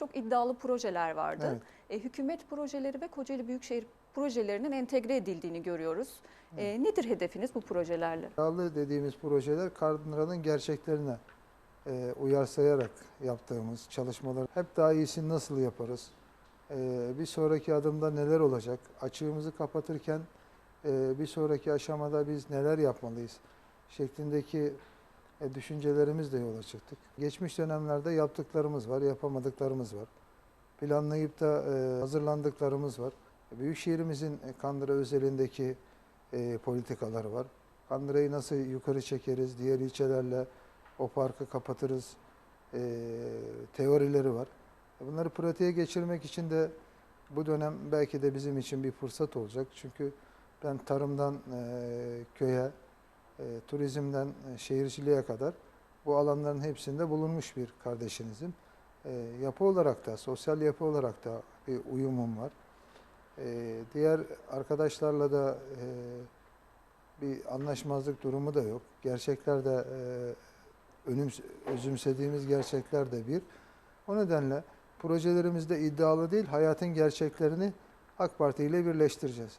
çok iddialı projeler vardı. Evet. E, hükümet projeleri ve Kocaeli Büyükşehir projelerinin entegre edildiğini görüyoruz. E, nedir hedefiniz bu projelerle? İddialı dediğimiz projeler Kandıra'nın gerçeklerine e, uyarsayarak yaptığımız çalışmalar. Hep daha iyisini nasıl yaparız? E, bir sonraki adımda neler olacak? Açığımızı kapatırken e, bir sonraki aşamada biz neler yapmalıyız? Şeklindeki e, düşüncelerimizle yola çıktık. Geçmiş dönemlerde yaptıklarımız var, yapamadıklarımız var. Planlayıp da e, hazırlandıklarımız var. Büyükşehirimizin e, Kandıra özelindeki e, politikaları var. Kandıra'yı nasıl yukarı çekeriz, diğer ilçelerle o parkı kapatırız e, teorileri var. Bunları pratiğe geçirmek için de bu dönem belki de bizim için bir fırsat olacak. Çünkü ben tarımdan e, köye, e, turizmden e, şehirciliğe kadar bu alanların hepsinde bulunmuş bir kardeşinizim. E, yapı olarak da, sosyal yapı olarak da bir uyumum var. E, diğer arkadaşlarla da bir anlaşmazlık durumu da yok. Gerçekler de e, özümsediğimiz gerçekler de bir. O nedenle projelerimizde iddialı değil, hayatın gerçeklerini AK Parti ile birleştireceğiz.